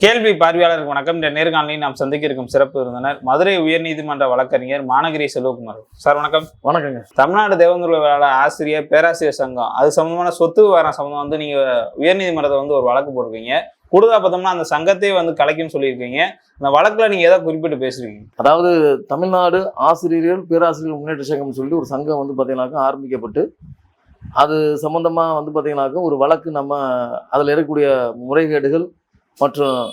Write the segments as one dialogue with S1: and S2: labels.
S1: கேள்வி பார்வையாளருக்கு வணக்கம். இந்த நேர்காணலில் நாம் சந்திக்க இருக்கும் சிறப்பு விருந்தினர் மதுரை உயர்நீதிமன்ற வழக்கறிஞர் மானகிரி செல்வகுமார். சார் வணக்கம்.
S2: வணக்கங்க.
S1: தமிழ்நாடு தேவந்துள்ள ஆசிரியர் பேராசிரியர் சங்கம். அது சம்பந்தமான சொத்து விவகாரம் சம்பந்தம் வந்து நீங்க உயர்நீதிமன்றத்தை வந்து ஒரு வழக்கு போட்டிருக்கீங்க. கூடுதலா பார்த்தோம்னா அந்த சங்கத்தையே வந்து கலைக்குன்னு சொல்லியிருக்கீங்க. அந்த வழக்குல நீங்க எதை குறிப்பிட்டு பேசுறீங்க?
S2: அதாவது தமிழ்நாடு ஆசிரியர்கள் பேராசிரியர்கள் முன்னேற்ற சங்கம்னு சொல்லி ஒரு சங்கம் வந்து பார்த்தீங்கன்னாக்கா ஆரம்பிக்கப்பட்டு அது சம்பந்தமாக வந்து பார்த்தீங்கன்னாக்கா ஒரு வழக்கு நம்ம அதில் இருக்கக்கூடிய முறைகேடுகள் மற்றும்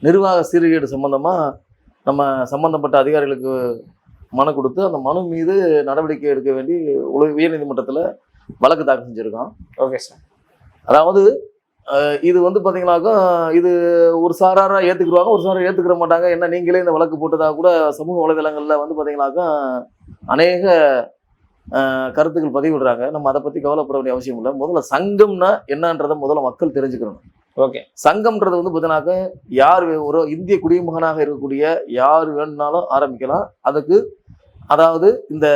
S2: நிர்வாக சீர்கேடு சம்பந்தமாக நம்ம சம்பந்தப்பட்ட அதிகாரிகளுக்கு மனு கொடுத்து அந்த மனு மீது நடவடிக்கை எடுக்க வேண்டி உல- உயர்நீதிமன்றத்தில் வழக்கு தாக்கல் செஞ்சுருக்கோம்
S1: ஓகே சார்.
S2: அதாவது இது வந்து பார்த்தீங்கன்னாக்கா இது ஒரு சாராரா ஏற்றுக்குருவாங்க ஒரு சாரார் ஏற்றுக்கிற மாட்டாங்க. என்ன நீங்களே இந்த வழக்கு போட்டதாக கூட சமூக வலைதளங்களில் வந்து பார்த்தீங்கன்னாக்கா அநேக கருத்துக்கள் பதிவிடுறாங்க. நம்ம அதை பற்றி கவலைப்பட வேண்டிய அவசியம் இல்லை. முதல்ல சங்கம்னா என்னன்றதை முதல்ல மக்கள் தெரிஞ்சுக்கணும்.
S1: ஓகே.
S2: சங்கம்ன்றது வந்து பார்த்தீங்கன்னாக்கா யார் ஒரு இந்திய குடிமகனாக இருக்கக்கூடிய யார் வேணும்னாலும் ஆரம்பிக்கலாம். அதுக்கு அதாவது இந்த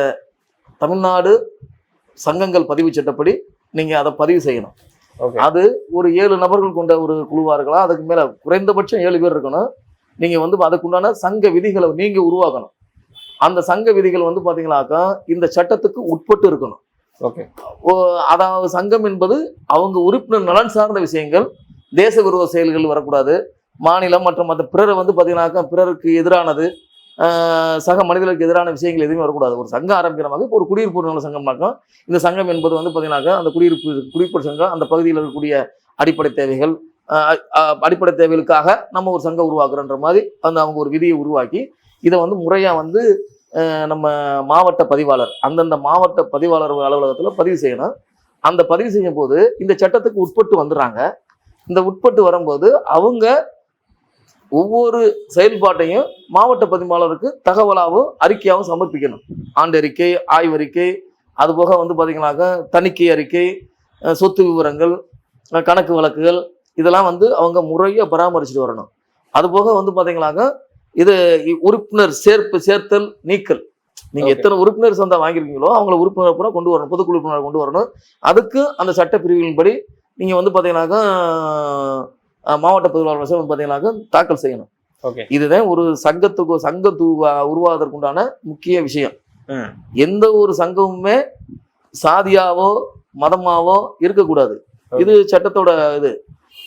S2: தமிழ்நாடு சங்கங்கள் பதிவு சட்டப்படி நீங்கள் அதை பதிவு செய்யணும்.
S1: ஓகே.
S2: அது ஒரு ஏழு நபர்கள் கொண்ட ஒரு குழுவா இருக்கலாம். அதுக்கு மேல குறைந்தபட்சம் ஏழு பேர் இருக்கணும். நீங்க வந்து அதுக்குண்டான சங்க விதிகளை நீங்க உருவாக்கணும். அந்த சங்க விதிகள் வந்து பாத்தீங்கன்னாக்கா இந்த சட்டத்துக்கு உட்பட்டு இருக்கணும்.
S1: ஓகே.
S2: அதாவது சங்கம் என்பது அவங்க உறுப்பினர் நலன் சார்ந்த விஷயங்கள் தேச விரோத செயல்கள் வரக்கூடாது. மாநிலம் மற்றும் மற்ற பிறரை வந்து பாத்தீங்கன்னாக்கா பிறருக்கு எதிரானது சக மனிதர்களுக்கு எதிரான விஷயங்கள் எதுவுமே வரக்கூடாது. ஒரு சங்கம் ஆரம்பிக்கிறமாக இப்போ ஒரு குடியிருப்பு நல சங்கம்னாக்கா இந்த சங்கம் என்பது வந்து பார்த்தீங்கன்னாக்கா அந்த குடியிருப்பு குடியிருப்பு சங்கம் அந்த பகுதியில் இருக்கக்கூடிய அடிப்படை தேவைகள் அடிப்படை தேவைகளுக்காக நம்ம ஒரு சங்கம் உருவாக்குறோன்ற மாதிரி அந்த அவங்க ஒரு விதியை உருவாக்கி இதை வந்து முறையாக வந்து நம்ம மாவட்ட பதிவாளர் அந்தந்த மாவட்ட பதிவாளர் அலுவலகத்தில் பதிவு செய்யணும். அந்த பதிவு செய்யும் போது இந்த சட்டத்துக்கு உட்பட்டு வந்துடுறாங்க. இந்த உட்பட்டு வரும்போது அவங்க ஒவ்வொரு செயல்பாட்டையும் மாவட்ட பதிவாளருக்கு தகவலாகவும் அறிக்கையாகவும் சமர்ப்பிக்கணும். ஆண்டறிக்கை ஆய்வறிக்கை அதுபோக வந்து பார்த்தீங்கன்னாக்கா தணிக்கை அறிக்கை சொத்து விவரங்கள் கணக்கு வழக்குகள் இதெல்லாம் வந்து அவங்க முறையாக பராமரிச்சுட்டு வரணும். அதுபோக வந்து பார்த்தீங்கன்னாக்கா இது உறுப்பினர் சேர்ப்பு சேர்த்தல் நீக்கல். நீங்க
S1: Okay.
S2: எத்தனை உறுப்பினர் சந்தா வாங்கியிருக்கீங்களோ அவங்கள உறுப்பினர் பூரா கொண்டு வரணும் பொதுக்குழு உறுப்பினர் கொண்டு வரணும். அதுக்கு அந்த சட்ட பிரிவுகளின்படி நீங்க வந்து பார்த்தீங்கன்னாக்கா மாவட்ட பதிவாளர் வந்து பார்த்தீங்கன்னாக்கா தாக்கல் செய்யணும்.
S1: ஓகே.
S2: இதுதான் ஒரு சங்கத்துக்கு சங்கம் உருவாவதற்குண்டான முக்கிய விஷயம். எந்த ஒரு சங்கமுமே சாதியாவோ மதமாவோ இருக்கக்கூடாது. இது சட்டத்தோட இது.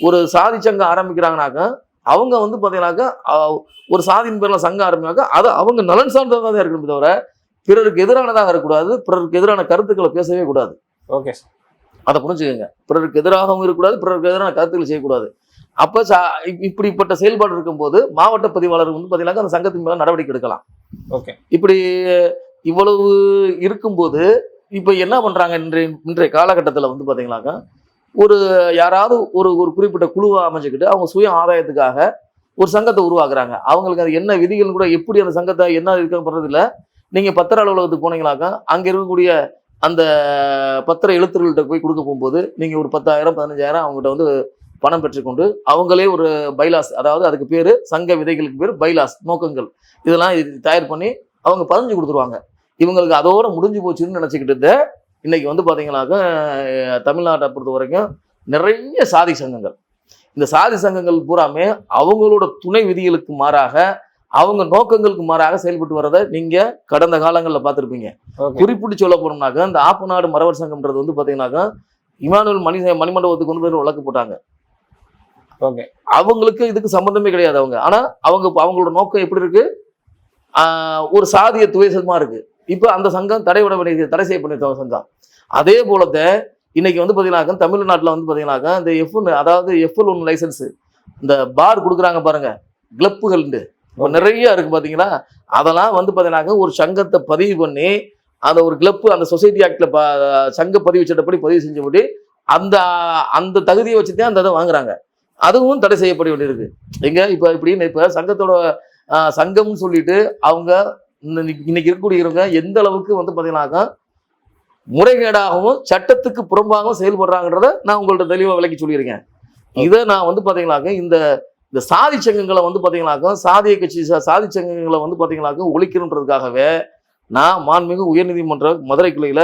S2: ஒரு சாதி சங்கம் ஆரம்பிக்கிறாங்கனாக்கா அவங்க வந்து பார்த்தீங்கன்னாக்கா ஒரு சாதியின் பேர்ல சங்கம் ஆரம்பினாக்கா அது அவங்க நலன் சார்ந்ததாக தான் இருக்கணுமே தவிர பிறருக்கு எதிரானதாக இருக்கக்கூடாது பிறருக்கு எதிரான கருத்துக்களை பேசவே கூடாது.
S1: Okay sir.
S2: அதை புரிஞ்சுக்கோங்க. பிறருக்கு எதிராகவும் இருக்கக்கூடாது பிறருக்கு எதிரான கருத்துக்கள் செய்யக்கூடாது. அப்போ சா இப்- இப்படிப்பட்ட செயல்பாடு இருக்கும்போது மாவட்ட பதிவாளர் வந்து பார்த்தீங்கன்னாக்கா அந்த சங்கத்தின் மேல நடவடிக்கை எடுக்கலாம்.
S1: ஓகே.
S2: இப்படி இவ்வளவு இருக்கும்போது இப்போ என்ன பண்றாங்க இன்றைய இன்றைய காலகட்டத்தில் வந்து பார்த்தீங்கன்னாக்கா ஒரு யாராவது ஒரு ஒரு குறிப்பிட்ட குழுவை அமைச்சுக்கிட்டு அவங்க சுய ஆதாயத்துக்காக ஒரு சங்கத்தை உருவாக்குறாங்க. அவங்களுக்கு அது என்ன விதிகள் கூட எப்படி அந்த சங்கத்தை என்ன இருக்கப்படுறது இல்லை நீங்கள் பத்திர அலுவலகத்துக்கு போனீங்களாக்கா அங்கே இருக்கக்கூடிய அந்த பத்திர எழுத்துர்கள்ட்ட போய் கொடுக்க போகும்போது நீங்கள் ஒரு பத்தாயிரம் பதினஞ்சாயிரம் அவங்ககிட்ட வந்து பணம் பெற்றுக்கொண்டு அவங்களே ஒரு பைலாஸ் அதாவது அதுக்கு பேர் சங்க விதைகளுக்கு பேர் பைலாஸ் நோக்கங்கள். இதெல்லாம் இது தயார் பண்ணி அவங்க பதிஞ்சு கொடுத்துருவாங்க. இவங்களுக்கு அதோட முடிஞ்சு போச்சுன்னு நினச்சிக்கிட்டு இருந்த இன்னைக்கு வந்து பார்த்தீங்கன்னாக்கா தமிழ்நாட்டை பொறுத்த வரைக்கும் நிறைய சாதி சங்கங்கள். இந்த சாதி சங்கங்கள் பூராமே அவங்களோட துணை விதிகளுக்கு மாறாக அவங்க நோக்கங்களுக்கு மாறாக செயல்பட்டு வரதை நீங்க கடந்த காலங்களில் பார்த்துருப்பீங்க. குறிப்பிட்டு சொல்ல போனோம்னாக்கா இந்த ஆப்பநாடு மறவர் சங்கம்ன்றது வந்து பார்த்தீங்கன்னாக்கா இமானுவல் மணி மணிமண்டபத்துக்கு கொண்டு போய் வழக்கு போட்டாங்க.
S1: ஓகே.
S2: அவங்களுக்கு இதுக்கு சம்மந்தமே கிடையாது அவங்க. ஆனா அவங்க அவங்களோட நோக்கம் எப்படி இருக்கு? ஒரு சாதிய துவேசமா இருக்கு. இப்போ அந்த சங்கம் தடை விட வேண்டிய தடை செய்யப்பட்ட சங்கம். அதே போலத்த இன்னைக்கு வந்து பாத்தீங்கன்னாக்கா தமிழ்நாட்டுல வந்து பாத்தீங்கன்னாக்கா இந்த எஃப் அதாவது எஃப்எல் ஒன் லைசன்ஸ் இந்த பார் கொடுக்குறாங்க பாருங்க கிளப்புகள்ண்டு இப்போ நிறைய இருக்கு பாத்தீங்களா? அதெல்லாம் வந்து பாத்தீங்கன்னாக்கா ஒரு சங்கத்தை பதிவு பண்ணி அந்த ஒரு கிளப்பு அந்த சொசைட்டி ஆக்ட்ல சங்க பதிவு சட்டப்படி பதிவு செஞ்சபடி அந்த அந்த தகுதியை வச்சு தான் அந்த இதை வாங்குறாங்க. அதுவும் தடை செய்யப்பட வேண்டியிருக்கு. எங்க? இப்போ இப்படின்னு இப்போ சங்கத்தோட சங்கம்னு சொல்லிட்டு அவங்க இன்னைக்கு இன்னைக்கு இருக்கக்கூடியவங்க எந்த அளவுக்கு வந்து பார்த்தீங்கன்னாக்கா முறைகேடாகவும் சட்டத்துக்கு புறம்பாகவும் செயல்படுறாங்கன்றத நான் உங்கள்ட்ட தெளிவாக விளக்கி சொல்லியிருக்கேன். இதை நான் வந்து பார்த்தீங்கன்னாக்கா இந்த இந்த சாதி சங்கங்களை வந்து பார்த்தீங்கன்னாக்கா சாதிய கட்சி சாதி சங்கங்களை வந்து பார்த்தீங்கன்னாக்கா ஒழிக்கணுன்றதுக்காகவே நான் மாண்புமிகு உயர்நீதிமன்ற மதுரை கிளையில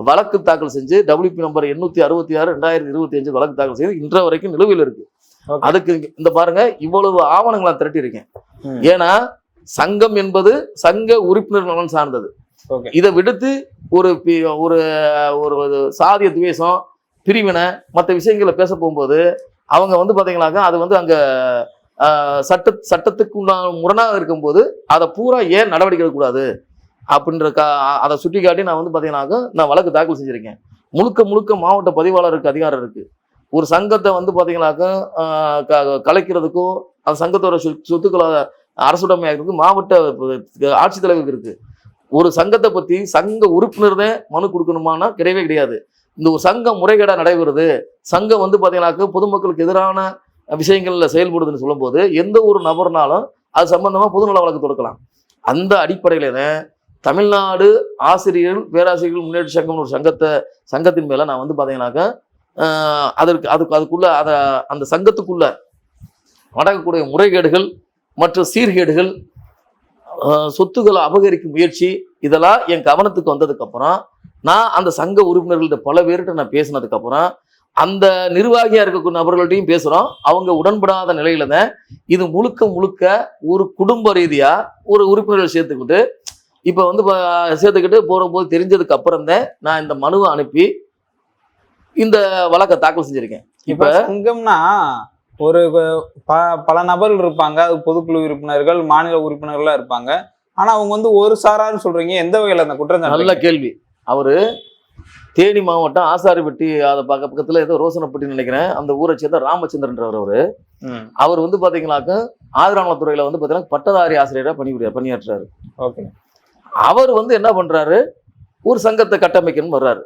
S2: வழக்கு தாக்கல் செஞ்சு டபிள்யூபி நம்பர் எண்ணூத்தி அறுபத்தி ஆறு ரெண்டாயிரத்தி இருபத்தி அஞ்சு வழக்கு தாக்கல் செய்து இன்ற வரைக்கும் நிலுவையில் இருக்கு. அதுக்கு இந்த பாருங்க இவ்வளவு ஆவணங்களை நான் திரட்டி இருக்கேன்
S1: ம்.
S2: ஏன்னா சங்கம் என்பது சங்க உறுப்பினர் நலன் சார்ந்தது இதை விடுத்து ஒரு ஒரு ஒரு சாதிய துவேஷம் பிரிவினை மற்ற விஷயங்களை பேச போகும்போது அவங்க வந்து பாத்தீங்கன்னாக்கா அது வந்து அங்கே சட்ட சட்டத்துக்கு உண்டான முரணாக இருக்கும்போது அதை பூரா ஏன் நடவடிக்கை எடுக்கக்கூடாது அப்படின்ற கா அதை சுட்டி காட்டி நான் வந்து பார்த்தீங்கன்னாக்கா நான் வழக்கு தாக்கல் செஞ்சுருக்கேன். முழுக்க முழுக்க மாவட்ட பதிவாளருக்கு அதிகாரம் இருக்குது ஒரு சங்கத்தை வந்து பாத்தீங்கன்னாக்கா க- கலைக்கிறதுக்கோ அந்த சங்கத்தோட சொ- சொத்துக்களை அரசுடைமையாகிறதுக்கு மாவட்ட ஆட்சித்தலைவருக்கு இருக்குது ஒரு சங்கத்தை பற்றி சங்க உறுப்பினர் தான் மனு கொடுக்கணுமானா கிடையவே கிடையாது. இந்த ஒரு சங்கம் முறைகேடாக நடைபெறுது. சங்கம் வந்து பார்த்தீங்கன்னாக்க பொதுமக்களுக்கு எதிரான விஷயங்களில் செயல்படுதுன்னு சொல்லும்போது எந்த ஒரு நபர்னாலும் அது சம்பந்தமாக பொதுநல வழக்கு தொடுக்கலாம். அந்த அடிப்படையில தான் தமிழ்நாடு ஆசிரியர்கள் பேராசிரியர்கள் முன்னேற்ற சங்கம்னு ஒரு சங்கத்தை சங்கத்தின் மேலே நான் வந்து பாத்தீங்கன்னாக்க அதற்கு அதுக்கு அதுக்குள்ள அதை அந்த சங்கத்துக்குள்ள நடக்கக்கூடிய முறைகேடுகள் மற்ற சீர்கேடுகள் சொத்துக்களை அபகரிக்கும் முயற்சி இதெல்லாம் என் கவனத்துக்கு வந்ததுக்கப்புறம் நான் அந்த சங்க உறுப்பினர்கள்ட்ட பல பேர்கிட்ட நான் பேசினதுக்கு அப்புறம் அந்த நிர்வாகியா இருக்கக்கூடிய நபர்கள்ட்டையும் பேசுறோம். அவங்க உடன்படாத நிலையில தான் இது முழுக்க முழுக்க ஒரு குடும்ப ரீதியா ஒரு உறுப்பினர்கள் சேர்த்துக்கிட்டு இப்ப வந்து சேர்த்துக்கிட்டு போற போது தெரிஞ்சதுக்கு அப்புறம் தான் நான் இந்த மனுவை அனுப்பி இந்த வழக்கை தாக்கல் செஞ்சிருக்கேன்.
S1: இப்ப சங்கம்னா ஒரு ப- பல நபர்கள் இருப்பாங்க. அது பொதுக்குழு உறுப்பினர்கள் மாநில உறுப்பினர்களா இருப்பாங்க. ஆனா அவங்க வந்து ஒரு சாரான்னு சொல்றீங்க. எந்த வகையில அந்த குற்றம்
S2: நல்ல? கேள்வி. அவரு தேனி மாவட்டம் ஆசாரிப்பட்டி அதை பக்க பக்கத்துல ஏதோ ரோசனப்பட்டி நினைக்கிறேன். அந்த ஊரை சேர்ந்த ராமச்சந்திரன்றவர் அவரு அவர். வந்து பாத்தீங்கன்னாக்க ஆதிராமத்துறையில வந்து பாத்தீங்கன்னா பட்டதாரி ஆசிரியரா பணிபுரிய பணியாற்றுறாரு.
S1: ஓகே.
S2: அவர் வந்து என்ன பண்றாரு? ஒரு சங்கத்தை கட்டமைக்கணும்னு வர்றாரு.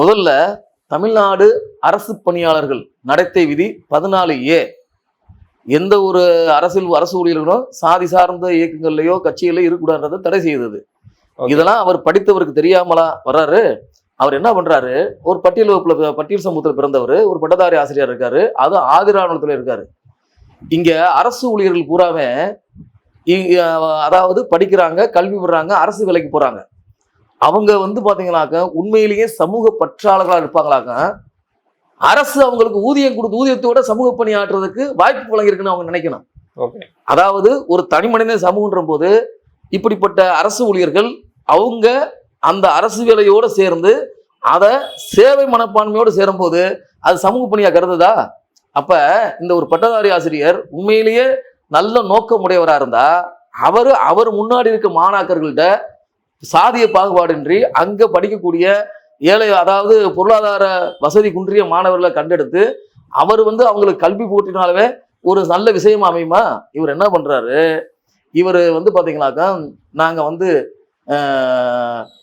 S2: முதல்ல தமிழ்நாடு அரசு பணியாளர்கள் நடத்தை விதி பதினாலு ஏ. எந்த ஒரு அரசியல் அரசு ஊழியர்களும் சாதி சார்ந்த இயக்கங்கள்லயோ கட்சிகள்லயோ இருக்கக்கூடாதுன்றதை தடை செய்தது. இதெல்லாம் அவர் படித்தவருக்கு தெரியாமலா வர்றாரு. அவர் என்ன பண்றாரு? ஒரு பட்டியல் வகுப்புல பட்டியல் சமூகத்தில் பிறந்தவர் ஒரு பட்டதாரி ஆசிரியர் இருக்காரு. அது ஆதிராவணத்துல இருக்காரு. இங்க அரசு ஊழியர்கள் பூராவே இ- அதாவது படிக்கிறாங்க கல்வி பெறாங்க அரசு வேலைக்கு போறாங்க. அவங்க வந்து பாத்தீங்கன்னாக்க உண்மையிலேயே சமூக பற்றாளர்களா இருப்பாங்களாக்க அரசு அவங்களுக்கு ஊதியம் கொடுத்து ஊதியத்தோட சமூக பணி ஆற்றுறதுக்கு வாய்ப்பு வழங்கியிருக்குன்னு அவங்க நினைக்கணும். அதாவது ஒரு தனி மனித சமூகன்ற போது இப்படிப்பட்ட அரசு ஊழியர்கள் அவங்க அந்த அரசு வேலையோடு சேர்ந்து அதை சேவை மனப்பான்மையோடு சேரும்போது அது சமூக பணியாக கருதுதா? அப்போ இந்த ஒரு பட்டதாரி ஆசிரியர் உண்மையிலேயே நல்ல நோக்கமுடையவராக இருந்தால் அவர் அவர் முன்னாடி இருக்க மாணாக்கர்கள்ட்ட சாதிய பாகுபாடின்றி அங்கே படிக்கக்கூடிய ஏழை அதாவது பொருளாதார வசதி குன்றிய மாணவர்களை கண்டெடுத்து அவர் வந்து அவங்களுக்கு கல்வி போட்டினாலவே ஒரு நல்ல விஷயம் அமையுமா? இவர் என்ன பண்ணுறாரு இவர் வந்து பார்த்தீங்கன்னாக்கா நாங்கள் வந்து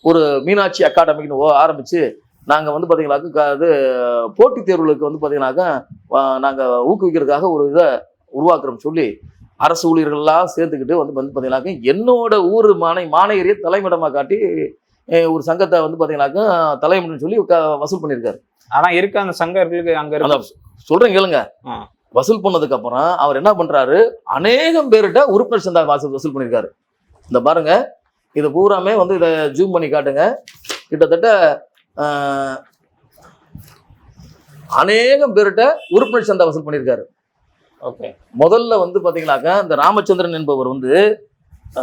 S2: ஒரு மீனாட்சி அகாடமின்னு ஓ- ஆரம்பிச்சு நாங்க வந்து பாத்தீங்கன்னாக்கா க- இது போட்டித் தேர்வுகளுக்கு வந்து பாத்தீங்கன்னாக்கா ஆஹ், நாங்க ஊக்குவிக்கிறதுக்காக ஒரு இதை உருவாக்குறோம் சொல்லி அரசு ஊழியர்கள்லாம் சேர்த்துக்கிட்டு வந்து வந்து பாத்தீங்கன்னாக்கா என்னோட ஊர் மானை மாநகரிய தலைமையிடமா காட்டி ஒரு சங்கத்தை வந்து பாத்தீங்கன்னாக்கா தலைமைன்னு சொல்லி வசூல் பண்ணியிருக்காரு.
S1: ஆனா இருக்க அந்த சங்கர்களுக்கு அங்க இருக்கு.
S2: சொல்றேன் கேளுங்க. வசூல் பண்ணதுக்கு அப்புறம் அவர் என்ன பண்றாரு? அநேகம் பேர்கிட்ட உறுப்பினர் சந்தா வாசல் வசூல் பண்ணியிருக்காரு. இந்த பாருங்க இது பூராமே வந்து இதை ஜூம் பண்ணி காட்டுங்க. கிட்டத்தட்ட அநேகம் பேர்கிட்ட உறுப்பினர் சந்தா வசூல் பண்ணியிருக்காரு.
S1: ஓகே.
S2: முதல்ல வந்து பாத்தீங்கன்னாக்கா இந்த ராமச்சந்திரன் என்பவர் வந்து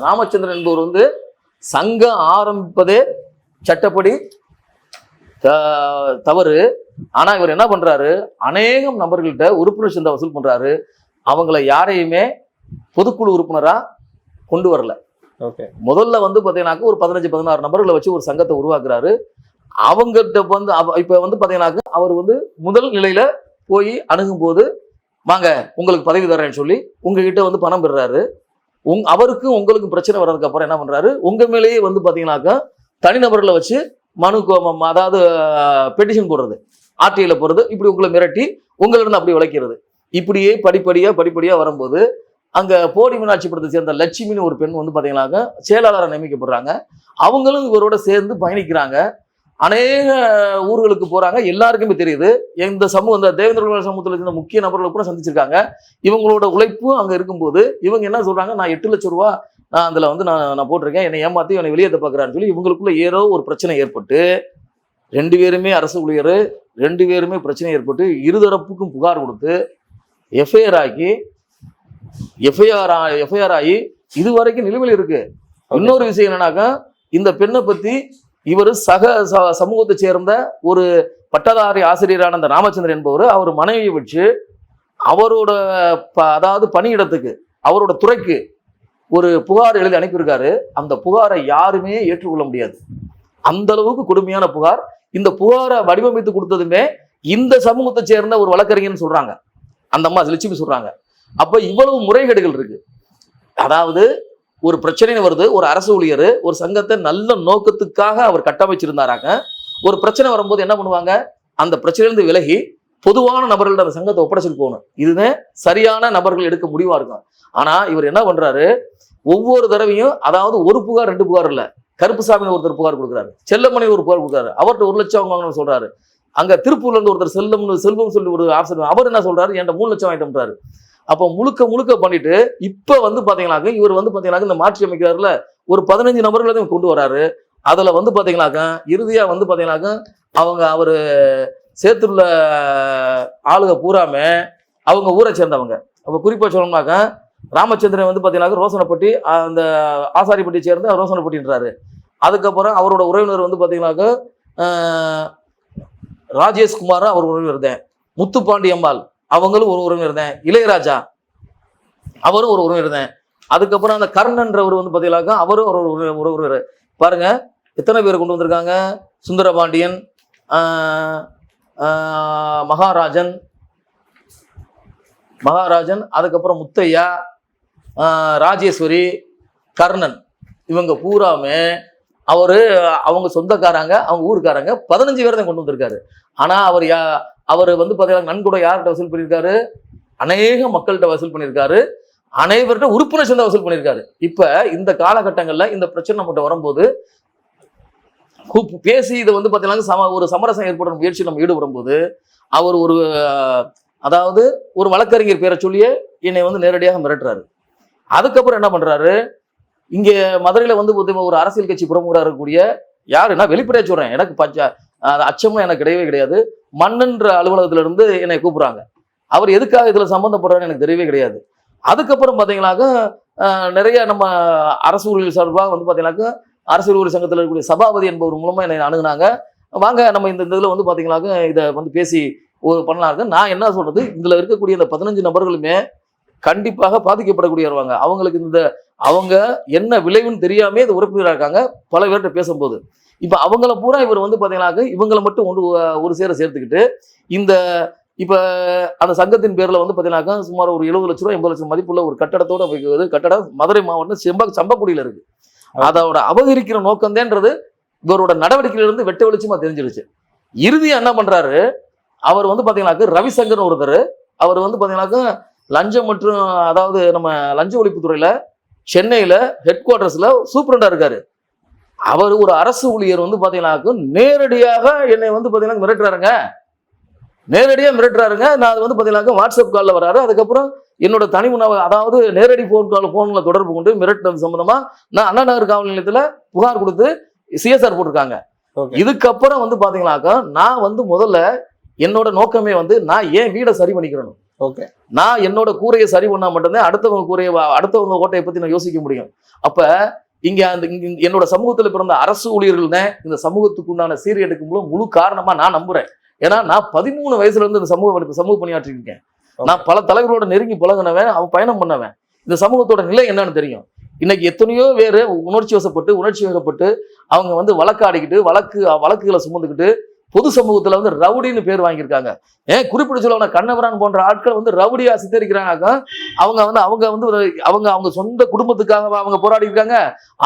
S2: ராமச்சந்திரன் என்பவர் வந்து சங்கம் ஆரம்பிப்பதே சட்டப்படி தவறு. ஆனா இவர் என்ன பண்றாரு? அநேகம் நபர்கள்ட்ட உறுப்பினர் சந்தா வசூல் பண்றாரு. அவங்கள யாரையுமே பொதுக்குழு உறுப்பினரா கொண்டு வரல. முதல்ல வந்து பாத்தீங்கன்னாக்க ஒரு பதினஞ்சு பதினாறு நபர்களை வச்சு ஒரு சங்கத்தை உருவாக்குறாரு. அவங்ககிட்ட வந்து அவ- இப்ப வந்து பாத்தீங்கன்னாக்க அவர் வந்து முதல் நிலையில போய் அணுகும்போது வாங்க உங்களுக்கு பதவி தரேன்னு சொல்லி உங்ககிட்ட வந்து பணம் பெறுறாரு. உங் அவருக்கும் உங்களுக்கும் பிரச்சனை வர்றதுக்கு அப்புறம் என்ன பண்றாரு? உங்க மேலேயே வந்து பார்த்தீங்கன்னாக்கா தனிநபர்களை வச்சு மனு கோமம் அதாவது பெட்டிஷன் போடுறது. ஆர்டிஐல போடுறது. இப்படி உங்களை மிரட்டி உங்களிடம் அப்படி உழைக்கிறது இப்படியே படிப்படியா படிப்படியா வரும்போது அங்கே போடி மீனாட்சி படத்தை சேர்ந்த லட்சுமின்னு ஒரு பெண் வந்து பார்த்தீங்கன்னாக்க செயலாளராக நியமிக்கப்படுறாங்க. அவங்களும் இவரோட சேர்ந்து பயணிக்கிறாங்க. அநேக ஊர்களுக்கு போகிறாங்க எல்லாருக்குமே தெரியுது. இந்த சமூகம் இந்த தேவேந்திர சமூகத்தில் இருந்த முக்கிய நபர்களை கூட சந்திச்சிருக்காங்க. இவங்களோட உழைப்பும் அங்கே இருக்கும்போது இவங்க என்ன சொல்கிறாங்க நான் எட்டு லட்ச ரூபா நான் அதில் வந்து நான் நான் போட்டிருக்கேன். என்னை ஏமாற்றி என்னை வெளியேற்ற பார்க்குறான்னு சொல்லி இவங்களுக்குள்ள ஏதோ ஒரு பிரச்சனை ஏற்பட்டு ரெண்டு பேருமே அரசு ஊழியர் ரெண்டு பேருமே பிரச்சனை ஏற்பட்டு இருதரப்புக்கும் புகார் கொடுத்து எஃப்ஐஆர் ஆக்கி எஃப்ஐஆர் எஃப்ஐஆர் ஆகி இது வரைக்கும் நிலுவையில் இருக்கு. இன்னொரு விஷயம் என்னன்னாக்கா இந்த பெண்ணை பத்தி இவர் சக சமூகத்தை சேர்ந்த ஒரு பட்டதாரி ஆசிரியரான அந்த ராமச்சந்திரன் என்பவர் அவர் மனைவியை வச்சு அவரோட அதாவது பணியிடத்துக்கு அவரோட துறைக்கு ஒரு புகார் எழுதி அனுப்பியிருக்காரு. அந்த புகாரை யாருமே ஏற்றுக்கொள்ள முடியாது. அந்த அளவுக்கு கொடுமையான புகார். இந்த புகாரை வடிவமைத்து கொடுத்ததுமே இந்த சமூகத்தை சேர்ந்த ஒரு வழக்கறிஞர்னு சொல்றாங்க. அந்த அம்மா லட்சுமி சொல்றாங்க. அப்ப இவ்வளவு முறைகேடுகள் இருக்கு. அதாவது ஒரு பிரச்சனைன்னு வருது ஒரு அரசு ஊழியர் ஒரு சங்கத்தை நல்ல நோக்கத்துக்காக அவர் கட்டமைச்சிருந்தாராங்க. ஒரு பிரச்சனை வரும்போது என்ன பண்ணுவாங்க? அந்த பிரச்சனையிலிருந்து விலகி பொதுவான நபர்கள்ட்ட அந்த சங்கத்தை ஒப்படைச்சிட்டு போகணும். இதுதான் சரியான நபர்கள் எடுக்க முடிவா இருக்கும். ஆனா இவர் என்ன பண்றாரு? ஒவ்வொரு தடவையும் அதாவது ஒரு புகார் ரெண்டு புகார் இல்ல. கருப்புசாமி ஒருத்தர் புகார் கொடுக்குறாரு. செல்லமணி ஒரு புகார் கொடுக்குறாரு. அவர்கிட்ட ஒரு லட்சம் வாங்கணும்னு சொல்றாரு. அங்க திருப்பூர்ல இருந்து ஒருத்தர் செல்லம் செல்வம் சொல்லி ஒரு ஆப்ஷன் அவர் என்ன சொல்றாரு? என்கிட்ட மூணு லட்சம் வாங்கிட்டு அப்போ முழுக்க முழுக்க பண்ணிட்டு இப்போ வந்து பாத்தீங்கன்னாக்க இவர் வந்து பாத்தீங்கன்னாக்க இந்த மாற்றி அமைக்கிறாருல ஒரு பதினஞ்சு நபர்களை கொண்டு வராரு. அதில் வந்து பாத்தீங்கன்னாக்க இறுதியாக வந்து பாத்தீங்கன்னாக்க அவங்க அவர் சேர்த்துள்ள ஆளுக பூராமே அவங்க ஊரை சேர்ந்தவங்க. அப்போ குறிப்பாக சொல்லணும்னாக்க ராமச்சந்திரன் வந்து பாத்தீங்கன்னாக்க ரோசனப்பட்டி அந்த ஆசாரிப்பட்டியை சேர்ந்து ரோசனப்பட்டின்றாரு. அதுக்கப்புறம் அவரோட உறவினர் வந்து பார்த்தீங்கன்னாக்க ராஜேஷ்குமார் அவர் உறவினர் தான் முத்துப்பாண்டி அம்மாள் அவங்களும் ஒரு உறவினர் தான். இளையராஜா அவரும் ஒரு உறவினர் தான். அதுக்கப்புறம் அந்த கர்ணன்றவர் வந்து பார்த்தீங்கன்னாக்கா அவரும் ஒரு உறவினர் ஒரு உறவினர். பாருங்க எத்தனை பேர் கொண்டு வந்திருக்காங்க? சுந்தரபாண்டியன் மகாராஜன் மகாராஜன் அதுக்கப்புறம் முத்தையா ராஜேஸ்வரி கர்ணன். இவங்க பூராமே அவர் அவங்க சொந்தக்காரங்க அவங்க ஊருக்காரங்க பதினஞ்சு பேர் தான் கொண்டு வந்திருக்காரு. ஆனால் அவர் யா அவர் வந்து பார்த்தீங்கன்னா நன்கொடை யார்கிட்ட வசூல் பண்ணியிருக்காரு? அநேக மக்கள்கிட்ட வசூல் பண்ணியிருக்காரு. அனைவர்கிட்ட உறுப்பினர் சேர்ந்து வசூல் பண்ணியிருக்காரு. இப்போ இந்த காலகட்டங்களில் இந்த பிரச்சனை நம்மகிட்ட வரும்போது பேசி இதை வந்து பார்த்தீங்கன்னா சம ஒரு சமரசம் ஏற்படும் முயற்சி நம்ம ஈடுபடும் போது அவர் ஒரு அதாவது ஒரு வழக்கறிஞர் பேரை சொல்லியே என்னை வந்து நேரடியாக மிரட்டுறாரு. அதுக்கப்புறம் என்ன பண்ணுறாரு இங்கே மதுரையில் வந்து ஒரு அரசியல் கட்சி பிரமுகராக இருக்கக்கூடிய யார் என்ன வெளிப்படையாக சொல்கிறேன் எனக்கு பஞ்சா அச்சமும் எனக்கு கிடையவே கிடையாது. மன்னன்ற அலுவலகத்துல இருந்து என்னை கூப்பிடுறாங்க. அவர் எதுக்காக இதுல சம்மந்தப்படுறாருன்னு எனக்கு தெரியவே கிடையாது. அதுக்கப்புறம் பாத்தீங்கன்னாக்க நிறைய நம்ம அரசு ஊழியர் சார்பாக வந்து பாத்தீங்கன்னாக்க அரசியல் ஊழியர் சங்கத்தில் இருக்கக்கூடிய சபாபதி என்பவர் மூலமா என்னை அணுகுனாங்க. வாங்க நம்ம இந்த இதில் இதுல வந்து பாத்தீங்கன்னாக்க இதை வந்து பேசி ஒரு பண்ணலாம் இருக்கு. நான் என்ன சொல்றது? இதுல இருக்கக்கூடிய இந்த பதினஞ்சு நபர்களுமே கண்டிப்பாக பாதிக்கப்படக்கூடிய வருவாங்க அவங்களுக்கு இந்த அவங்க என்ன விளைவுன்னு தெரியாமே இது உறுப்பினராக இருக்காங்க. பல பேர்கிட்ட பேசும்போது. இப்ப அவங்கள பூரா இவர் வந்து பாத்தீங்கன்னாக்க இவங்களை மட்டும் ஒன்று ஒரு சேர சேர்த்துக்கிட்டு இந்த இப்ப அந்த சங்கத்தின் பேர்ல வந்து பாத்தீங்கன்னாக்கா சுமார் ஒரு எழுபது லட்ச ரூபா எண்பது லட்சம் மதிப்புள்ள ஒரு கட்டடத்தோட வைக்கிறது கட்டடம் மதுரை மாவட்டம் செம்ப சம்பக்குடியில இருக்கு. அதோட அபகரிக்கிற நோக்கம்தேன்றது இவரோட நடவடிக்கையில இருந்து வெட்ட வெளிச்சமா தெரிஞ்சிருச்சு. இறுதியா என்ன பண்றாரு? அவர் வந்து பாத்தீங்கன்னாக்க ரவிசங்கர் ஒருத்தர். அவர் வந்து பாத்தீங்கன்னாக்க லஞ்சம் மற்றும் அதாவது நம்ம லஞ்ச ஒழிப்புத்துறையில சென்னையில ஹெட் குவார்டர்ஸ்ல சூப்பரண்டா இருக்காரு. அவர் ஒரு அரசு ஊழியர் வந்து பாத்தீங்கன்னாக்க நேரடியாக என்னை வந்து பாத்தீங்கன்னா மிரட்டுறாருங்க. நேரடியா மிரட்டுறாருங்க. நான் அது வந்து பாத்தீங்கன்னாக்க வாட்ஸ்அப் கால்ல வராரு அதுக்கப்புறம் என்னோட தனி உணவு அதாவது நேரடி ஃபோன் கால் ஃபோன்ல தொடர்பு கொண்டு மிரட்டுறது சம்பந்தமா நான் அண்ணா நகர் காவல் நிலையத்துல புகார் கொடுத்து சிஎஸ்ஆர் போட்டிருக்காங்க. இதுக்கப்புறம் வந்து பாத்தீங்கன்னாக்கா நான் வந்து முதல்ல என்னோட நோக்கமே வந்து நான் ஏன் வீடை சரி பண்ணிக்கிறேன்
S1: ஓகே
S2: நான் என்னோட கூரையை சரி பண்ணா மட்டும்தான் அடுத்தவங்க கூரையை அடுத்தவங்க ஓட்டையை பத்தி நான் யோசிக்க முடியும். அப்ப இங்க அந்த என்னோட சமூகத்துல பிறந்த அரசு ஊழியர்கள் தான் இந்த சமூகத்துக்கு உண்டான சீரழிக்கும் முழு காரணமா நான் நம்புறேன். ஏன்னா நான் பதிமூணு வயசுல இருந்து இந்த சமூக சமூக பணியாற்றி இருக்கேன். நான் பல தலைவர்களோட நெருங்கி பழகினவன் அவன் பயணம் பண்ணவன். இந்த சமூகத்தோட நிலை என்னன்னு தெரியும். இன்னைக்கு எத்தனையோ பேர் உணர்ச்சி வசப்பட்டு உணர்ச்சி வசப்பட்டு அவங்க வந்து வழக்காடிக்கிட்டு வழக்கு வழக்குகளை சுமந்துக்கிட்டு பொது சமூகத்துல வந்து ரவுடின்னு பேர் வாங்கியிருக்காங்க. ஏன் குறிப்பிட்டு சொல்ல கண்ணவரான் போன்ற ஆட்கள் வந்து ரவுடியா சித்தரிக்கிறாங்க அவங்க வந்து அவங்க வந்து அவங்க அவங்க சொந்த குடும்பத்துக்காக அவங்க போராடி இருக்காங்க.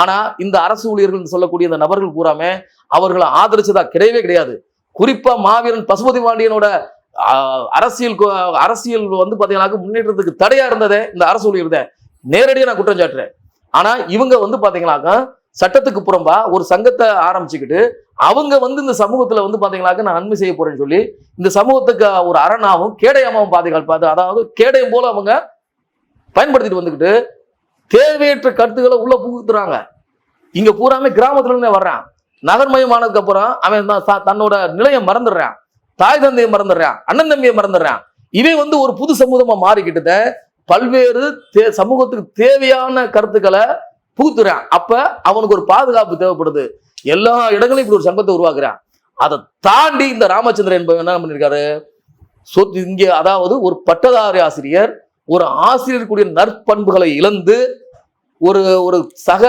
S2: ஆனா இந்த அரசு ஊழியர்கள் சொல்லக்கூடிய இந்த நபர்கள் பூராமே அவர்களை ஆதரிச்சதா கிடையவே கிடையாது. குறிப்பா மாவீரன் பசுபதி பாண்டியனோட அரசியல் அரசியல் வந்து பார்த்தீங்கன்னா முன்னேற்றத்துக்கு தடையா இருந்ததே இந்த அரசு ஊழியர் தான். நேரடியா நான் குற்றம் சாட்டுறேன். ஆனா இவங்க வந்து பாத்தீங்கன்னாக்கா சட்டத்துக்கு புறம்பா ஒரு சங்கத்தை ஆரம்பிச்சுக்கிட்டு அவங்க வந்து இந்த சமூகத்துல வந்து பாத்தீங்கன்னாக்க நான் நன்மை செய்ய போறேன்னு சொல்லி இந்த சமூகத்துக்கு ஒரு அரணாவும் கேடயமாவும் பாதுகாப்பு அதாவது கேடயம் போல அவங்க பயன்படுத்திட்டு வந்துக்கிட்டு தேவையற்ற கருத்துக்களை உள்ள புகுத்துறாங்க. இங்க பூராமே கிராமத்துல இருந்தே வர்றான். நகர்மயமானதுக்கு அப்புறம் அவன் தான் தன்னோட நிலையை மறந்துடுறான். தாய் தந்தையை மறந்துடுறான். அண்ணன் தம்பியை மறந்துடுறான். இவன் வந்து ஒரு புது சமூகமா மாறிக்கிட்டத பல்வேறு தே- சமூகத்துக்கு தேவையான கருத்துக்களை புகுத்துறான் அப்ப அவனுக்கு ஒரு பாதுகாப்பு தேவைப்படுது. எல்லா இடங்களையும் இப்படி ஒரு சங்கத்தை உருவாக்குறான். அதை தாண்டி இந்த ராமச்சந்திரன் என்பவர் என்ன பண்ணிருக்காரு? சொத்து இங்க அதாவது ஒரு பட்டதாரி ஆசிரியர் ஒரு ஆசிரியருக்குரிய நற்பண்புகளை இழந்து ஒரு ஒரு சக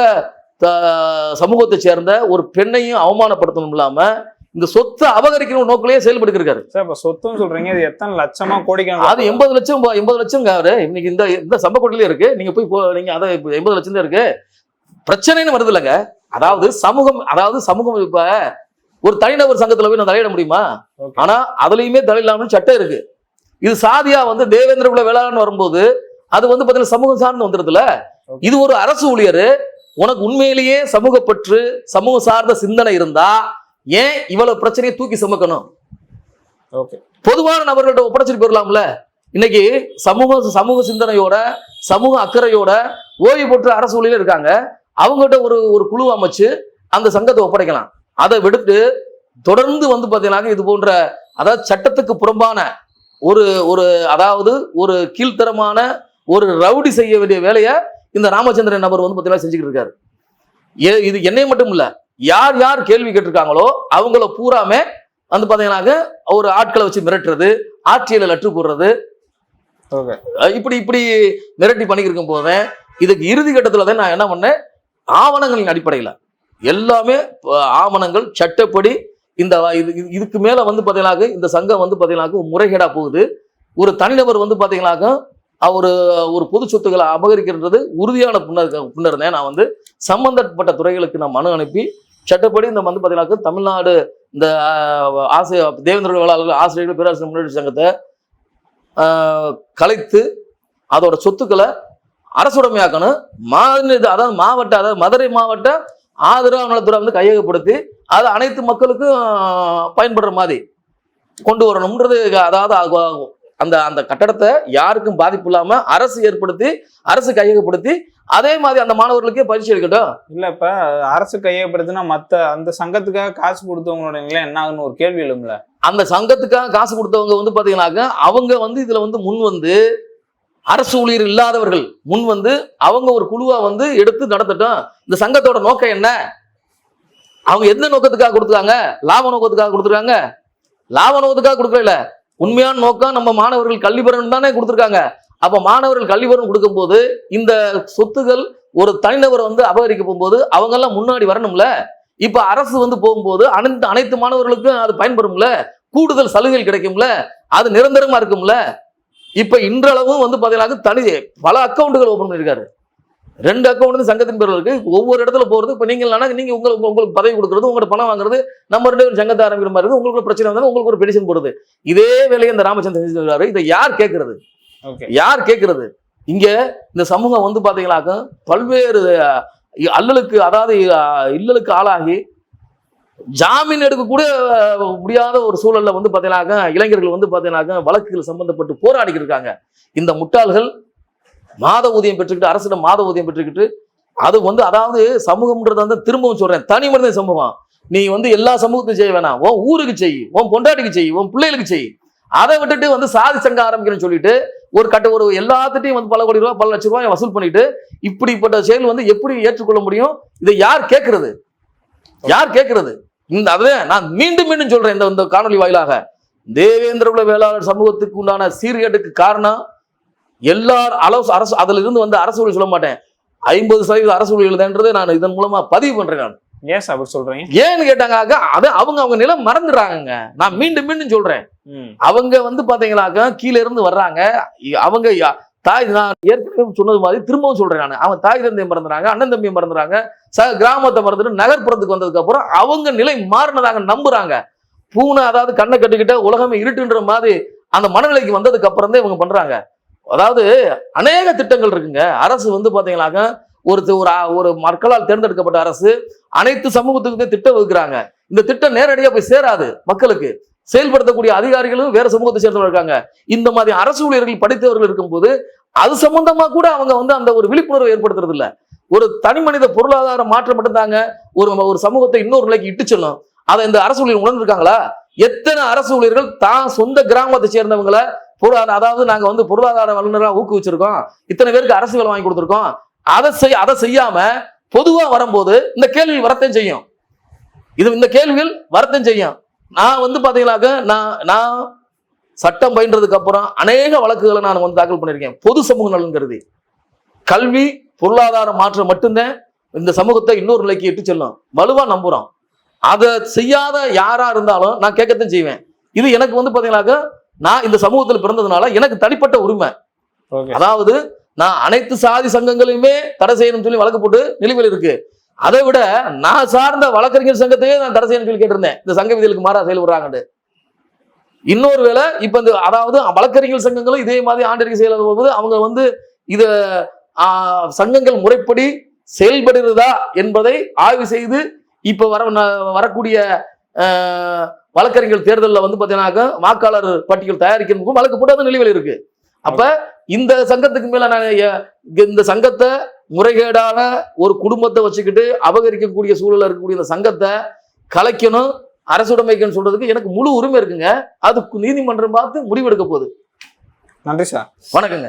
S2: சமூகத்தை சேர்ந்த ஒரு பெண்ணையும் அவமானப்படுத்தணும் இல்லாம இந்த சொத்தை அபகரிக்கணும் நோக்கிலேயே செயல்பட்டு இருக்காரு
S1: சார் இப்ப சொத்துன்னு சொல்றீங்க இது எத்தனை லட்சமா கோடிக்கணும்
S2: அது எண்பது லட்சம் எண்பது லட்சம் அவரு. இன்னைக்கு இந்த இந்த சம்பக்கோட்டிலே இருக்கு. நீங்க போய் நீங்க அதை எண்பது லட்சம் தான் இருக்கு. பிரச்சனைன்னு வருது இல்லைங்க அதாவது சமூகம் அதாவது சமூகம் இப்ப ஒரு தனிநபர் சங்கத்துல போய் நான் தலையிட முடியுமா. ஆனா அதுலயுமே தலையிடாமல் சட்டம் இருக்கு. இது சாதியா வந்து தேவேந்திர குல வேளாண் வரும்போது அது வந்து பாத்தீங்கன்னா சமூகம் சார்ந்து வந்துருதுல
S1: Okay.
S2: இது ஒரு அரசு ஊழியர் உனக்கு உண்மையிலேயே சமூகப்பற்று சமூகம் சார்ந்த சிந்தனை இருந்தா ஏன் இவ்வளவு பிரச்சனையை தூக்கி சுமக்கணும்?
S1: ஓகே.
S2: பொதுவான நபர்கள்ட்ட ஒப்படைச்சிட்டு போயிடலாம்ல இன்னைக்கு சமூக சமூக சிந்தனையோட சமூக அக்கறையோட ஓய்வு பெற்ற அரசு ஊழியர் இருக்காங்க. அவங்ககிட்ட ஒரு ஒரு குழு அமைச்சு அந்த சங்கத்தை ஒப்படைக்கலாம். அதை விடுத்து தொடர்ந்து வந்து பார்த்தீங்கன்னா இது போன்ற அதாவது சட்டத்துக்கு புறம்பான ஒரு ஒரு அதாவது ஒரு கீழ்த்தரமான ஒரு ரவுடி செய்ய வேண்டிய வேலையை இந்த ராமச்சந்திரன் நபர் வந்து பார்த்தீங்கன்னா செஞ்சுக்கிட்டு இருக்காரு. இது என்னை மட்டும் இல்ல யார் யார் கேள்வி கேட்டிருக்காங்களோ அவங்கள பூராமே வந்து பார்த்தீங்கன்னாக்க ஒரு ஆட்களை வச்சு மிரட்டுறது ஆட்சியில லற்று போடுறது. இப்படி இப்படி மிரட்டி பண்ணிக்கிருக்கும் போதே இதுக்கு இறுதி கட்டத்துல தான் நான் என்ன பண்ணேன் ஆவணங்களின் அடிப்படையில். எல்லாமே ஆவணங்கள் சட்டப்படி இந்த இது இதுக்கு மேலே வந்து பார்த்தீங்கன்னாக்க இந்த சங்கம் வந்து பார்த்தீங்கன்னாக்க முறைகேடாக போகுது. ஒரு தனிநபர் வந்து பார்த்தீங்கன்னாக்க அவர் ஒரு பொது சொத்துக்களை அபகரிக்கின்றது உறுதியான புன்னர் புண்ணர் தான் நான் வந்து சம்பந்தப்பட்ட துறைகளுக்கு நான் மனு அனுப்பி சட்டப்படி இந்த வந்து பார்த்தீங்கன்னாக்க தமிழ்நாடு இந்த ஆசிரியர் தேவேந்திர வேளாளர்கள் ஆசிரியர்கள் பேராசிரியர் முன்னேற்ற சங்கத்தை கலைத்து அதோட சொத்துக்களை அரசுடைமையாக்கணும். மாநில அதாவது மாவட்ட அதாவது மதுரை மாவட்ட ஆதரவு நலத்துறை வந்து கையகப்படுத்தி அது அனைத்து மக்களுக்கும் பயன்படுற மாதிரி கொண்டு வரணும்ன்றது அதாவது அது- அந்த அந்த கட்டடத்தை யாருக்கும் பாதிப்பு இல்லாம அரசு ஏற்படுத்தி அரசு கையகப்படுத்தி அதே மாதிரி அந்த மாணவர்களுக்கே பரிசு எடுக்கட்டும்.
S1: இல்ல இப்ப அரசு கையப்படுத்தினா மத்த அந்த சங்கத்துக்காக காசு கொடுத்தவங்களோட நிலை என்ன ஆகுன்னு ஒரு கேள்வி எழும்ல
S2: அந்த சங்கத்துக்காக காசு கொடுத்தவங்க வந்து பாத்தீங்கன்னாக்க அவங்க வந்து இதுல வந்து முன் வந்து அரசு ஊழியர் இல்லாதவர்கள் முன் வந்து அவங்க ஒரு குழுவா வந்து எடுத்து நடத்தட்டும். இந்த சங்கத்தோட நோக்கம் என்ன? அவங்க எந்த நோக்கத்துக்காக கொடுத்துருக்காங்க? லாப நோக்கத்துக்காக கொடுத்துருக்காங்க? லாப நோக்கத்துக்காக கொடுக்கல உண்மையான நோக்கம் நம்ம மாணவர்கள் கல்வி பெறணும் தானே கொடுத்துருக்காங்க. அப்ப மாணவர்கள் கல்வி பெறணும் கொடுக்கும்போது இந்த சொத்துகள் ஒரு தனிநபரை வந்து அபகரிக்க போகும்போது அவங்க எல்லாம் முன்னாடி வரணும்ல? இப்ப அரசு வந்து போகும்போது அனைத்து அனைத்து மாணவர்களுக்கும் அது பயன்படும்ல? கூடுதல் சலுகைகள் கிடைக்கும்ல? அது நிரந்தரமா இருக்கும்ல? இப்ப இன்றளவும் வந்து பாத்தீங்கன்னா தனி பல அக்கௌண்ட்டுகள் ஓபன் பண்ணிருக்காரு. ரெண்டு அக்கௌண்ட் வந்து சங்கத்தின் பேர்ல இருக்கு. ஒவ்வொரு இடத்துல போறது. இப்ப நீங்க இல்லைன்னா நீங்க உங்களுக்கு உங்களுக்கு பதவி கொடுக்கறது உங்களோட பணம் வாங்குறது நம்ம ரெண்டு பேரும் சங்கத்தை ஆரம்பிக்கிற மாதிரி இருக்கு. உங்களுக்கு ஒரு பிரச்சனை வந்தாலும் உங்களுக்கு ஒரு பெடிஷன் போடுது. இதே வேலையை இந்த ராமச்சந்திரன் செஞ்சிருக்காரு இதை யார் கேட்கறது யார் கேட்கறது இங்க இந்த சமூகம் வந்து பாத்தீங்கன்னாக்க பல்வேறு அல்லலுக்கு அதாவது இல்லலுக்கு ஆளாகி ஜாமீன் எடுக்க கூட முடியாத ஒரு சூழல்ல வந்து பார்த்தீங்கன்னாக்க இளைஞர்கள் வந்து பார்த்தீங்கன்னாக்க வழக்குகள் சம்பந்தப்பட்டு போராடிக்கிட்டு இருக்காங்க. இந்த முட்டாள்கள் மாத ஊதியம் பெற்றுக்கிட்டு அரசிடம் மாத ஊதியம் பெற்றுக்கிட்டு அது வந்து அதாவது சமூகம்ன்றத வந்து திரும்பவும் சொல்றேன். தனி மனித சமூகம். நீ வந்து எல்லா சமூகத்தையும் செய்ய வேணாம். உன் ஊருக்கு செய் உன் பொண்டாட்டிக்கு செய் உன் பிள்ளைகளுக்கு செய். அதை விட்டுட்டு வந்து சாதி சங்கம் ஆரம்பிக்கிறேன்னு சொல்லிட்டு ஒரு கட்ட ஒரு எல்லாத்துட்டையும் வந்து பல கோடி ரூபாய் பல லட்சம் ரூபாய் வசூல் பண்ணிட்டு இப்படிப்பட்ட செயல் வந்து எப்படி ஏற்றுக்கொள்ள முடியும்? இதை யார் கேட்கறது? யார் கேட்கறது? இந்த அதுதான் நான் மீண்டும் மீண்டும் சொல்றேன் இந்த இந்த காணொலி வாயிலாக. தேவேந்திர குல வேளாளர் சமூகத்துக்கு உண்டான சீர்கேட்டுக்கு காரணம் எல்லார் அரசு அரசு அதுல இருந்து வந்து அரசு ஊழியர் சொல்ல மாட்டேன். ஐம்பது சதவீத அரசு ஊழியர்கள்ன்றதை நான் இதன் மூலமா பதிவு பண்றேன் நான்.
S1: ஏன் சார் அப்படி சொல்றீங்க?
S2: ஏன்னு கேட்டாங்க அது அவங்க அவங்க நிலம் மறந்துடுறாங்கங்க நான் மீண்டும் மீண்டும் சொல்றேன். அவங்க வந்து பாத்தீங்கன்னாக்கா கீழே இருந்து வர்றாங்க. அவங்க தாய் நான் ஏற்கனவே சொன்னது மாதிரி திரும்பவும் சொல்றேன் நான். அவன் தாய் தந்தையை மறந்துறாங்க அண்ணன் தம்பியை மறந்துறாங்க ச கிராமத்தை மறந்துட்டு நகர்ப்புறத்துக்கு வந்ததுக்கு அப்புறம் அவங்க நிலை மாறினதாக நம்புறாங்க. பூனை அதாவது கண்ணை கட்டிக்கிட்ட உலகமே இருட்டுன்ற மாதிரி அந்த மனநிலைக்கு வந்ததுக்கு அப்புறம் தான் இவங்க பண்றாங்க. அதாவது அநேக திட்டங்கள் இருக்குங்க. அரசு வந்து பாத்தீங்கன்னாக்க ஒரு ஒரு ஒரு மக்களால் தேர்ந்தெடுக்கப்பட்ட அரசு அனைத்து சமூகத்துக்குமே திட்டம் வகுக்கிறாங்க. இந்த திட்டம் நேரடியா போய் சேராது மக்களுக்கு. செயல்படுத்தக்கூடிய அதிகாரிகளும் வேற சமூகத்தை சேர்ந்தவர்கள் இருக்காங்க. இந்த மாதிரி அரசு ஊழியர்கள் படித்தவர்கள் இருக்கும்போது அது சம்பந்தமா கூட அவங்க வந்து அந்த ஒரு விழிப்புணர்வை ஏற்படுத்துறது இல்ல ஒரு தனி மனித பொருளாதார மாற்றம் மட்டும்தாங்க ஒரு ஒரு சமூகத்தை இன்னொரு நிலைக்கு இட்டு செல்லும். அதை இந்த அரசு ஊழியர் உணர்ந்துருக்காங்களா? எத்தனை அரசு ஊழியர்கள் தான் சொந்த கிராமத்தை சேர்ந்தவங்களை பொருளாதார அதாவது நாங்க வந்து பொருளாதார வல்லுநராக ஊக்குவிச்சிருக்கோம். இத்தனை பேருக்கு அரசு வேலை வாங்கி கொடுத்துருக்கோம். அதை செய் அதை செய்யாம பொதுவா வரும்போது இந்த கேள்வி வரத்தையும் செய்யும். இது இந்த கேள்விகள் வரத்தையும் செய்யும். நான் வந்து பாத்தீங்கன்னாக்க நான் நான் சட்டம் பயின்றதுக்கு அப்புறம் அநேக வழக்குகளை நான் வந்து தாக்கல் பண்ணியிருக்கேன். பொது சமூக நலன் கருதி. கல்வி பொருளாதார மாற்றம் மட்டும்தான் இந்த சமூகத்தை இன்னொரு நிலைக்கு இட்டு செல்லும். வலுவா நம்புறோம். அதை செய்யாத யாரா இருந்தாலும் நான் கேட்கத்தான் செய்வேன். இது எனக்கு வந்து பாத்தீங்கன்னாக்க நான் இந்த சமூகத்தில் பிறந்ததுனால எனக்கு தனிப்பட்ட உரிமை. அதாவது நான் அனைத்து சாதி சங்கங்களையுமே தடை செய்யணும்னு சொல்லி வழக்கு போட்டு நிலுவையில் இருக்கு. அதை விட நான் சார்ந்த வழக்கறிஞர் சங்கத்தையே நான் தடை செய்யணும்னு சொல்லி கேட்டிருந்தேன். இந்த சங்க விதிகளுக்கு மாறா செயல்படுறாங்கன்னு இன்னொரு வேளை இப்ப இந்த அதாவது வழக்கறிஞர் சங்கங்களும் இதே மாதிரி ஆண்டறிக்கை செயல் போது அவங்க வந்து இத சங்கங்கள் முறைப்படி செயல்படுகிறதா என்பதை ஆய்வு செய்து இப்ப வர வரக்கூடிய வழக்கறிஞர் தேர்தலில் வந்து பார்த்தீங்கன்னாக்க வாக்காளர் பட்டியல் தயாரிக்கிறதுக்கும் வழக்கு போட்டு அது நிலுவையில் இருக்கு அப்ப இந்த சங்கத்துக்கு மேல நான் எ- இந்த சங்கத்தை முறைகேடான ஒரு குடும்பத்தை வச்சுக்கிட்டு அபகரிக்கக்கூடிய சூழல்ல இருக்கக்கூடிய இந்த சங்கத்தை கலைக்கணும் அரசுடைமைக்குன்னு சொல்றதுக்கு எனக்கு முழு உரிமை இருக்குங்க. அது நீதிமன்றம் பார்த்து முடிவெடுக்க போகுது.
S1: நன்றி சார்.
S2: வணக்கங்க.